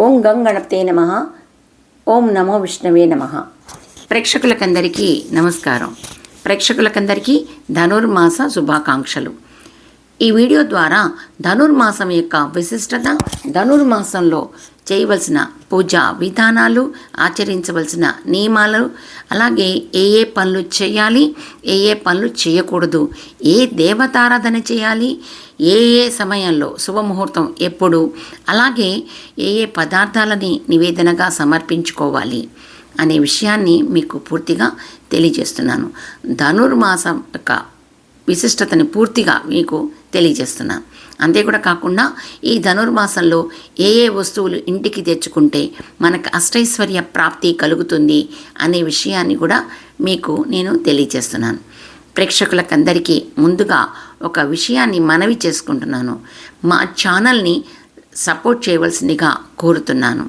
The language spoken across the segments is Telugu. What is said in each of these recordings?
ఓం గంగణపతే నమ. ఓం నమో విష్ణవే నమ. ప్రేక్షకులకందరికీ నమస్కారం. ప్రేక్షకులకందరికీ ధనుర్మాస శుభాకాంక్షలు. ఈ వీడియో ద్వారా ధనుర్మాసం యొక్క విశిష్టత ధనుర్మాసంలో చేయవలసిన పూజా విధానాలు ఆచరించవలసిన నియమాలు అలాగే ఏ ఏ పనులు చేయాలి ఏ ఏ పనులు చేయకూడదు ఏ దేవతారాధన చేయాలి ఏ ఏ సమయంలో శుభముహూర్తం ఎప్పుడు అలాగే ఏ ఏ పదార్థాలని నివేదనగా సమర్పించుకోవాలి అనే విషయాన్ని మీకు పూర్తిగా తెలియజేస్తున్నాను. ధనుర్మాసం యొక్క విశిష్టతని పూర్తిగా మీకు తెలియజేస్తున్నాను. అంతే కూడా కాకుండా ఈ ధనుర్మాసంలో ఏ ఏ వస్తువులు ఇంటికి తెచ్చుకుంటే మనకు అష్టైశ్వర్య ప్రాప్తి కలుగుతుంది అనే విషయాన్ని కూడా మీకు నేను తెలియజేస్తున్నాను. ప్రేక్షకులకందరికీ ముందుగా ఒక విషయాన్ని మనవి చేసుకుంటున్నాను. మా ఛానల్ని సపోర్ట్ చేయవలసిందిగా కోరుతున్నాను.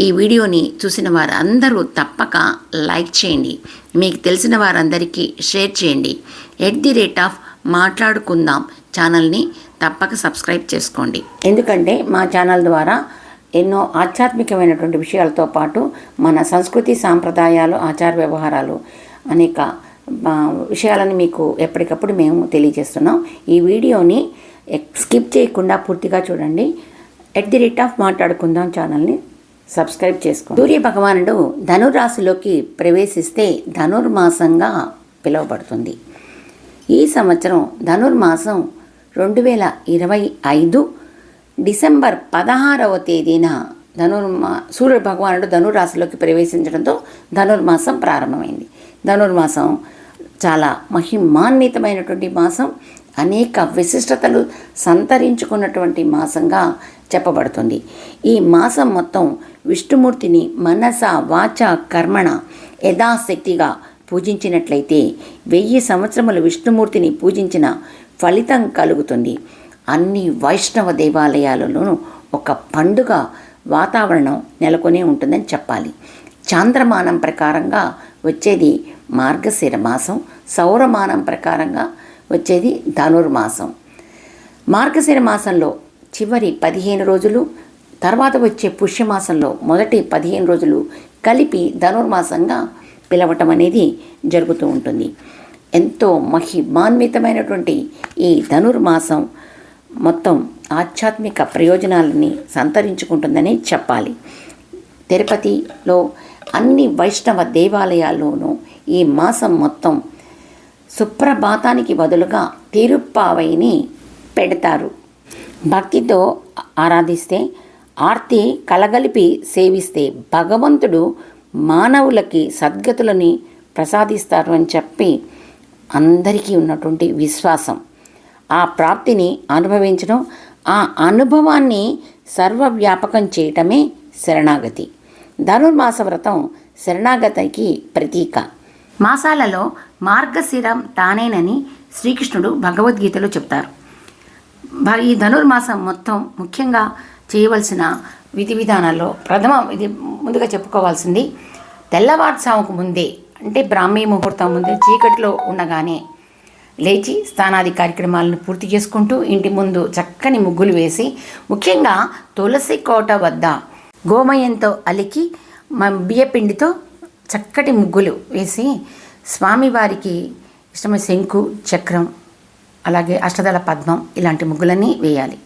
ఈ వీడియోని చూసిన వారందరూ తప్పక లైక్ చేయండి. మీకు తెలిసిన వారందరికీ షేర్ చేయండి. ఎట్ ది రేట్ ఆఫ్ మాట్లాడుకుందాం ఛానల్ని తప్పక సబ్స్క్రైబ్ చేసుకోండి. ఎందుకంటే మా ఛానల్ ద్వారా ఎన్నో ఆధ్యాత్మికమైనటువంటి విషయాలతో పాటు మన సంస్కృతి సాంప్రదాయాలు ఆచార వ్యవహారాలు అనేక విషయాలను మీకు ఎప్పటికప్పుడు మేము తెలియజేస్తున్నాం. ఈ వీడియోని స్కిప్ చేయకుండా పూర్తిగా చూడండి. ఎట్ ది రేట్ ఆఫ్ మాట్లాడుకుందాం ఛానల్ని సబ్స్క్రైబ్ చేసుకోండి. సూర్య భగవానుడు ధనురాశిలోకి ప్రవేశిస్తే ధనుర్మాసంగా పిలువబడుతుంది. ఈ సంవత్సరం ధనుర్మాసం రెండు వేల ఇరవై ఐదు డిసెంబర్ పదహారవ తేదీన ధనుర్మా సూర్య భగవానుడు ధనుర్రాశిలోకి ప్రవేశించడంతో ధనుర్మాసం ప్రారంభమైంది. ధనుర్మాసం చాలా మహిమాన్వితమైనటువంటి మాసం. అనేక విశిష్టతలు సంతరించుకున్నటువంటి మాసంగా చెప్పబడుతుంది. ఈ మాసం మొత్తం విష్ణుమూర్తిని మనస వాచ కర్మణ యథాశక్తిగా పూజించినట్లయితే వెయ్యి సంవత్సరములు విష్ణుమూర్తిని పూజించిన ఫలితం కలుగుతుంది. అన్ని వైష్ణవ దేవాలయాలలోనూ ఒక పండుగ వాతావరణం నెలకొని ఉంటుందని చెప్పాలి. చాంద్రమానం ప్రకారంగా వచ్చేది మార్గశిర మాసం సౌరమానం ప్రకారంగా వచ్చేది ధనుర్మాసం. మార్గశిర మాసంలో చివరి పదిహేను రోజులు తర్వాత వచ్చే పుష్యమాసంలో మొదటి పదిహేను రోజులు కలిపి ధనుర్మాసంగా పిలవటం అనేది జరుగుతూ ఉంటుంది. ఎంతో మహిమాన్వితమైనటువంటి ఈ ధనుర్మాసం మొత్తం ఆధ్యాత్మిక ప్రయోజనాలని సంతరించుకుంటుందని చెప్పాలి. తిరుపతిలో అన్ని వైష్ణవ దేవాలయాల్లోనూ ఈ మాసం మొత్తం సుప్రభాతానికి బదులుగా తిరుప్పావైని పెడతారు. భక్తితో ఆరాధిస్తే ఆర్తి కలగలిపి సేవిస్తే భగవంతుడు మానవులకి సద్గతులని ప్రసాదిస్తారు అని చెప్పి అందరికీ ఉన్నటువంటి విశ్వాసం. ఆ ప్రాప్తిని అనుభవించడం ఆ అనుభవాన్ని సర్వవ్యాపకం చేయటమే శరణాగతి. ధనుర్మాస వ్రతం శరణాగతికి ప్రతీక. మాసాలలో మార్గశిరం తానేనని శ్రీకృష్ణుడు భగవద్గీతలో చెప్తారు. ఈ ధనుర్మాసం మొత్తం ముఖ్యంగా చేయవలసిన విధి విధానాల్లో ప్రథమ ఇది ముందుగా చెప్పుకోవాల్సింది తెల్లవారుజాముకు ముందే అంటే బ్రాహ్మీ ముహూర్తం ముందు చీకటిలో ఉండగానే లేచి స్నానాది కార్యక్రమాలను పూర్తి చేసుకుంటూ ఇంటి ముందు చక్కని ముగ్గులు వేసి ముఖ్యంగా తులసి కోట వద్ద గోమయంతో అలికి బియ్యపిండితో చక్కటి ముగ్గులు వేసి స్వామివారికి ఇష్టమైన శంకు చక్రం అలాగే అష్టదళ పద్మం ఇలాంటి ముగ్గులన్నీ వేయాలి.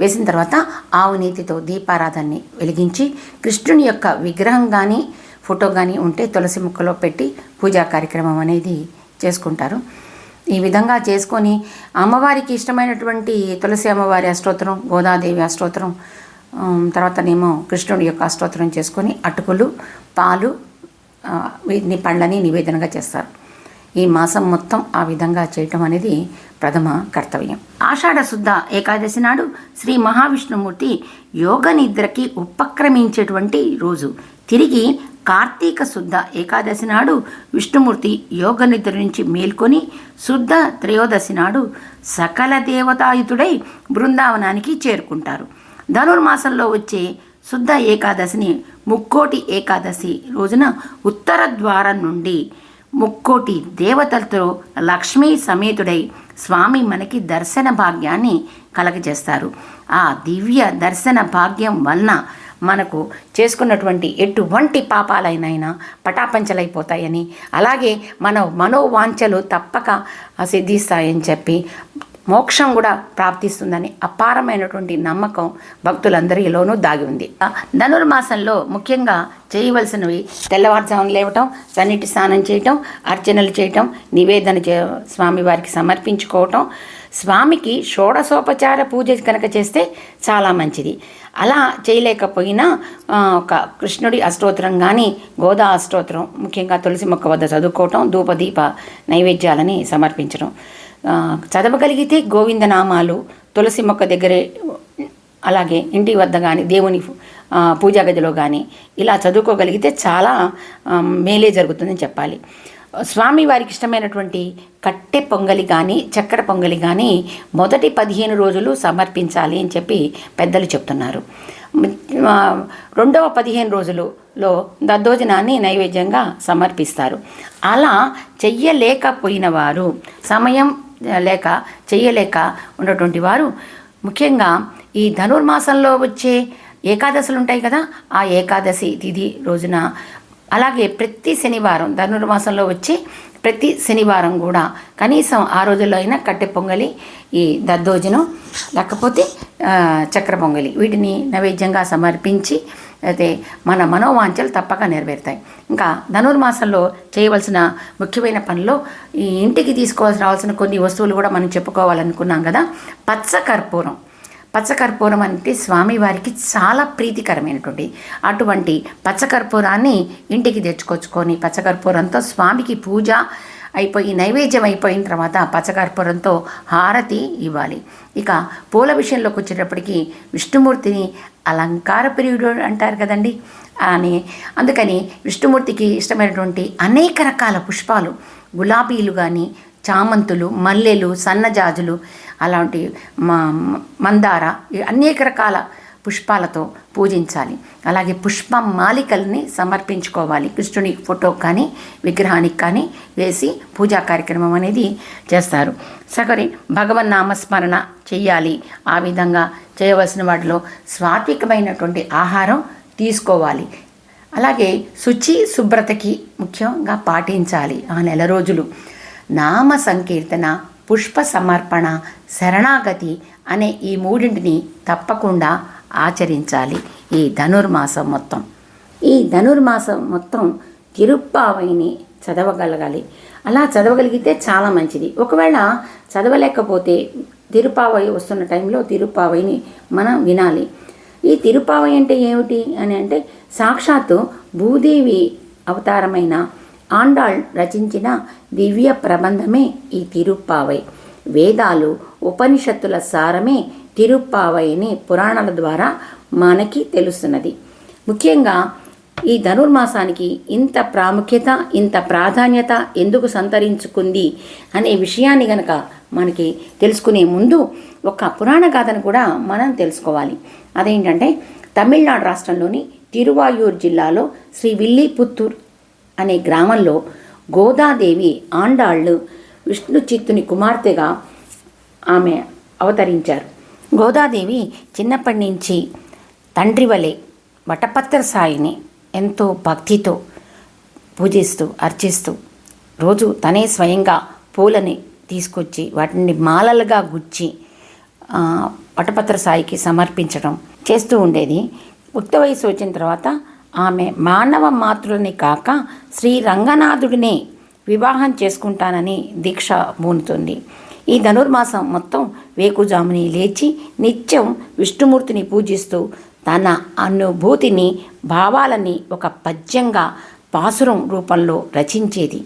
వేసిన తర్వాత ఆవు నీతితో వెలిగించి కృష్ణుని యొక్క విగ్రహం కానీ ఫోటో కానీ ఉంటే తులసి ముక్కలో పెట్టి పూజా కార్యక్రమం అనేది చేసుకుంటారు. ఈ విధంగా చేసుకొని అమ్మవారికి ఇష్టమైనటువంటి తులసి అమ్మవారి అష్టోత్తరం గోదాదేవి అష్టోత్తరం తర్వాతనేమో కృష్ణుడి యొక్క అష్టోత్తరం చేసుకొని అటుకులు పాలు వీటిని పండ్లని నివేదనగా చేస్తారు. ఈ మాసం మొత్తం ఆ విధంగా చేయటం అనేది ప్రథమ కర్తవ్యం. ఆషాఢ శుద్ధ ఏకాదశి నాడు శ్రీ మహావిష్ణుమూర్తి యోగ నిద్రకి ఉపక్రమించేటువంటి రోజు. తిరిగి కార్తీక శుద్ధ ఏకాదశి నాడు విష్ణుమూర్తి యోగ నిద్ర నుంచి మేల్కొని శుద్ధ త్రయోదశి నాడు సకల దేవతాయుతుడై బృందావనానికి చేరుకుంటారు. ధనుర్మాసంలో వచ్చే శుద్ధ ఏకాదశిని ముక్కోటి ఏకాదశి రోజున ఉత్తర ద్వారం నుండి ముక్కోటి దేవతలతో లక్ష్మీ సమేతుడై స్వామి మనకి దర్శన భాగ్యాన్ని కలగజేస్తారు. ఆ దివ్య దర్శన భాగ్యం వలన మనకు చేసుకున్నటువంటి ఎటువంటి పాపాలైనైనా పటాపంచలైపోతాయని. అలాగే మన మనోవాంఛలు తప్పక సిద్ధిస్తాయని చెప్పి మోక్షం కూడా ప్రాప్తిస్తుందని అపారమైనటువంటి నమ్మకం భక్తులందరిలోనూ దాగి ఉంది. ధనుర్మాసంలో ముఖ్యంగా చేయవలసినవి తెల్లవారుజామున లేవటం సన్నిటి స్నానం చేయటం అర్చనలు చేయటం నివేదన చే స్వామివారికి సమర్పించుకోవటం స్వామికి షోడశోపచార పూజ కనుక చేస్తే చాలా మంచిది. అలా చేయలేకపోయినా ఒక కృష్ణుడి అష్టోత్తరం కానీ గోదా అష్టోత్తరం ముఖ్యంగా తులసి మొక్క వద్ద చదువుకోవటం ధూపదీప నైవేద్యాలని సమర్పించడం. చదవగలిగితే గోవిందనామాలు తులసి మొక్క దగ్గరే అలాగే ఇంటి వద్ద కానీ దేవుని పూజా గదిలో కానీ ఇలా చదువుకోగలిగితే చాలా మేలే జరుగుతుందని చెప్పాలి. స్వామి వారికి ఇష్టమైనటువంటి కట్టె పొంగలి కానీ చక్కెర పొంగలి కానీ మొదటి పదిహేను రోజులు సమర్పించాలి అని చెప్పి పెద్దలు చెప్తున్నారు. రెండవ పదిహేను రోజులులో దద్దోజనాన్ని నైవేద్యంగా సమర్పిస్తారు. అలా చెయ్యలేకపోయిన వారు సమయం లేక చెయ్యలేక ఉన్నటువంటి వారు ముఖ్యంగా ఈ ధనుర్మాసంలో వచ్చే ఏకాదశులు ఉంటాయి కదా ఆ ఏకాదశి తిథి రోజున అలాగే ప్రతి శనివారం ధనుర్మాసంలో వచ్చే ప్రతి శనివారం కూడా కనీసం ఆ రోజుల్లో అయినా కట్టె పొంగలి ఈ దద్దోజనం లేకపోతే చక్ర పొంగలి వీటిని నైవేద్యంగా సమర్పించి అయితే మన మనోవాంఛలు తప్పక నెరవేరుతాయి. ఇంకా ధనుర్మాసంలో చేయవలసిన ముఖ్యమైన పనిలో ఈ ఇంటికి తీసుకోవాల్సిన రావాల్సిన కొన్ని వస్తువులు కూడా మనం చెప్పుకోవాలనుకున్నాం కదా పచ్చ కర్పూరం. పచ్చకర్పూరం అంటే స్వామివారికి చాలా ప్రీతికరమైనటువంటి అటువంటి పచ్చకర్పూరాన్ని ఇంటికి తెచ్చుకొచ్చుకొని పచ్చకర్పూరంతో స్వామికి పూజ అయిపోయి నైవేద్యం అయిపోయిన తర్వాత పచ్చకర్పూరంతో హారతి ఇవ్వాలి. ఇక పూల విషయంలోకి వచ్చేటప్పటికి విష్ణుమూర్తిని అలంకార ప్రియుడు అంటారు కదండి. అని అందుకని విష్ణుమూర్తికి ఇష్టమైనటువంటి అనేక రకాల పుష్పాలు గులాబీలు కానీ చామంతులు మల్లెలు సన్నజాజులు అలాంటి మ- మందార అనేక రకాల పుష్పాలతో పూజించాలి. అలాగే పుష్ప మాలికల్ని సమర్పించుకోవాలి. కృష్ణుని ఫోటో కానీ విగ్రహానికి కానీ వేసి పూజా కార్యక్రమం అనేది చేస్తారు. సగరి భగవన్ నామస్మరణ చెయ్యాలి. ఆ విధంగా చేయవలసిన వాటిలో సాత్వికమైనటువంటి ఆహారం తీసుకోవాలి. అలాగే శుచి శుభ్రతకి ముఖ్యంగా పాటించాలి. ఆ నెల రోజులు నామ సంకీర్తన పుష్ప సమర్పణ శరణాగతి అనే ఈ మూడింటిని తప్పకుండా ఆచరించాలి ఈ ధనుర్మాసం మొత్తం. ఈ ధనుర్మాసం మొత్తం తిరుప్పావైని చదవగలగాలి. అలా చదవగలిగితే చాలా మంచిది. ఒకవేళ చదవలేకపోతే తిరుపావై వస్తున్న టైంలో తిరుపావైని మనం వినాలి. ఈ తిరుపావై అంటే ఏమిటి అని అంటే సాక్షాత్తు భూదేవి అవతారమైన ఆండాళ్ రచించిన దివ్య ప్రబంధమే ఈ తిరుప్పావై. వేదాలు ఉపనిషత్తుల సారమే తిరుప్పావయని పురాణాల ద్వారా మనకి తెలుస్తున్నది. ముఖ్యంగా ఈ ధనుర్మాసానికి ఇంత ప్రాముఖ్యత ఇంత ప్రాధాన్యత ఎందుకు సంతరించుకుంది అనే విషయాన్ని గనక మనకి తెలుసుకునే ముందు ఒక పురాణ గాథను కూడా మనం తెలుసుకోవాలి. అదేంటంటే తమిళనాడు రాష్ట్రంలోని తిరువాయూర్ జిల్లాలో శ్రీ విల్లిపుత్తూర్ అనే గ్రామంలో గోదాదేవి ఆండాళ్ళు విష్ణు చిత్తుని కుమార్తెగా ఆమె అవతరించారు. గోదాదేవి చిన్నప్పటి నుంచి తండ్రి వలె వటపత్ర సాయిని ఎంతో భక్తితో పూజిస్తూ అర్చిస్తూ రోజు తనే స్వయంగా పూలని తీసుకొచ్చి వాటిని మాలలుగా గుచ్చి వటపత్ర సాయికి సమర్పించడం చేస్తూ ఉండేది. ఉక్త వయసు వచ్చిన తర్వాత ఆమె మానవ మాతృని కాక శ్రీ రంగనాథుడినే వివాహం చేసుకుంటానని దీక్ష పూనుతుంది ఈ ధనుర్మాసం మొత్తం వేకుజాముని లేచి నిత్యం విష్ణుమూర్తిని పూజిస్తూ తన అనుభూతిని భావాలని ఒక పద్యంగా పాసురం రూపంలో రచించేది.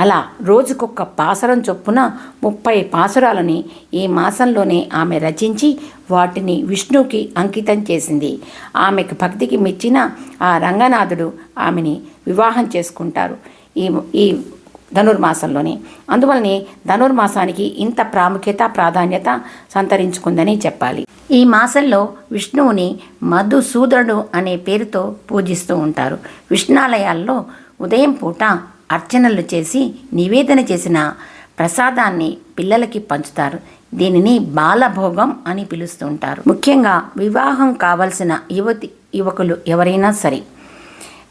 అలా రోజుకొక పాసరం చొప్పున ముప్పై పాసురాలని ఈ మాసంలోనే ఆమె రచించి వాటిని విష్ణువుకి అంకితం చేసింది. ఆమెకు భక్తికి మెచ్చిన ఆ రంగనాథుడు ఆమెని వివాహం చేసుకుంటారు. ఈ ఈ ధనుర్మాసంలోనే. అందువల్లనే ధనుర్మాసానికి ఇంత ప్రాముఖ్యత ప్రాధాన్యత సంతరించుకుందని చెప్పాలి. ఈ మాసంలో విష్ణువుని మధుసూదనుడు అనే పేరుతో పూజిస్తూ ఉంటారు. విష్ణాలయాల్లో ఉదయం పూట అర్చనలు చేసి నివేదన చేసిన ప్రసాదాన్ని పిల్లలకి పంచుతారు. దీనిని బాలభోగం అని పిలుస్తూ ఉంటారు ముఖ్యంగా వివాహం కావలసిన యువతి యువకులు ఎవరైనా సరే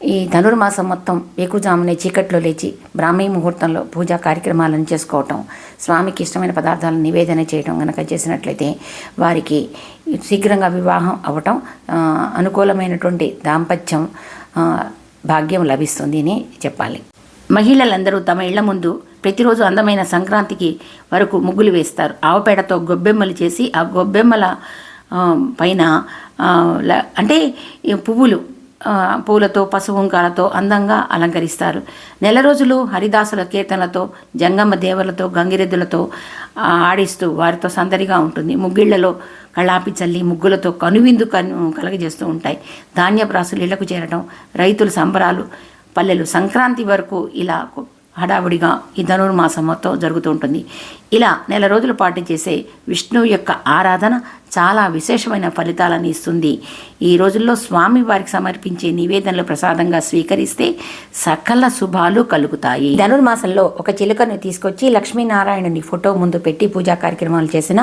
ఈ ధనుర్మాసం మొత్తం వేకుజామునే చీకట్లో లేచి బ్రాహ్మీ ముహూర్తంలో పూజా కార్యక్రమాలను చేసుకోవటం స్వామికి ఇష్టమైన పదార్థాలను నివేదన చేయటం కనుక చేసినట్లయితే వారికి శీఘ్రంగా వివాహం అవ్వటం అనుకూలమైనటువంటి దాంపత్యం భాగ్యం లభిస్తుంది అని చెప్పాలి. మహిళలందరూ తమ ఇళ్ళ ముందు ప్రతిరోజు అందమైన సంక్రాంతికి వరకు ముగ్గులు వేస్తారు. ఆవపేడతో గొబ్బెమ్మలు చేసి ఆ గొబ్బెమ్మల పైన ల- అంటే ఈ పువ్వులు పూలతో పసుపుంకాలతో అందంగా అలంకరిస్తారు. నెల రోజులు హరిదాసుల కీర్తనలతో జంగమ్మ దేవలతో గంగిరెద్దులతో ఆడిస్తూ వారితో సందడిగా ఉంటుంది. ముగ్గిళ్ళలో కళాపి చల్లి ముగ్గులతో కనువిందు కను కలగజేస్తూ ఉంటాయి. ధాన్యపు రాసులు ఇళ్ళకు చేరడం రైతుల సంబరాలు పల్లెలు సంక్రాంతి వరకు ఇలా హడావుడిగా ఈ ధనుర్మాసం మొత్తం జరుగుతూ ఉంటుంది. ఇలా నెల రోజుల పాటు చేసే విష్ణువు యొక్క ఆరాధన చాలా విశేషమైన ఫలితాలను ఇస్తుంది. ఈ రోజుల్లో స్వామి వారికి సమర్పించే నివేదనలు ప్రసాదంగా స్వీకరిస్తే సకల శుభాలు కలుగుతాయి. ధనుర్మాసంలో ఒక చిలుకను తీసుకొచ్చి లక్ష్మీనారాయణుని ఫోటో ముందు పెట్టి పూజా కార్యక్రమాలు చేసిన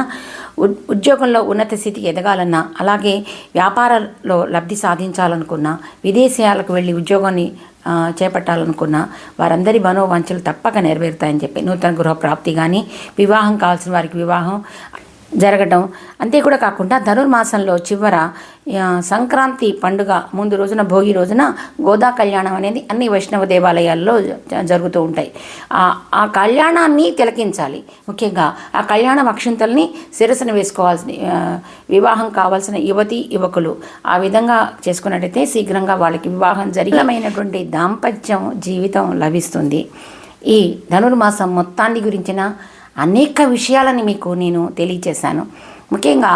ఉద్యోగంలో ఉన్నత స్థితికి ఎదగాలన్నా అలాగే వ్యాపారాల్లో లబ్ధి సాధించాలనుకున్నా విదేశాలకు వెళ్ళి ఉద్యోగాన్ని చేపట్టాలనుకున్న వారందరి మనోవాంఛలు తప్పక నెరవేరుతాయని చెప్పి నూతన గృహ ప్రాప్తి కానీ వివాహం కావాల్సిన వారికి వివాహం జరగడం అంతే కూడా కాకుండా ధనుర్మాసంలో చివర సంక్రాంతి పండుగ ముందు రోజున భోగి రోజున గోదా కళ్యాణం అనేది అన్ని వైష్ణవ దేవాలయాల్లో జ- జరుగుతూ ఉంటాయి. ఆ కళ్యాణాన్ని తిలకించాలి. ముఖ్యంగా ఆ కళ్యాణ అక్షింతల్ని శిరస్సును వేసుకోవాల్సిన వివాహం కావాల్సిన యువతి యువకులు ఆ విధంగా చేసుకున్నట్టయితే శీఘ్రంగా వాళ్ళకి వివాహం జరిగినటువంటి దాంపత్యం జీవితం లభిస్తుంది. ఈ ధనుర్మాసం మొత్తాన్ని గురించిన అనేక విషయాలని మీకు నేను తెలియచేశాను. ముఖ్యంగా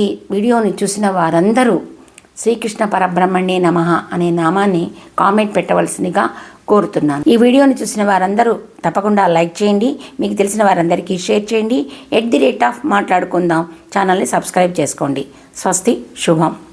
ఈ వీడియోని చూసిన వారందరూ శ్రీకృష్ణ పరబ్రహ్మణ్యే నమ అనే నామాన్ని కామెంట్ పెట్టవలసిందిగా కోరుతున్నాను. ఈ వీడియోని చూసిన వారందరూ తప్పకుండా లైక్ చేయండి మీకు తెలిసిన వారందరికీ షేర్ చేయండి. ఎట్ ది రేట్ ఆఫ్ మాట్లాడుకుందాం. ఛానల్ని సబ్స్క్రైబ్ చేసుకోండి. స్వస్తి శుభం.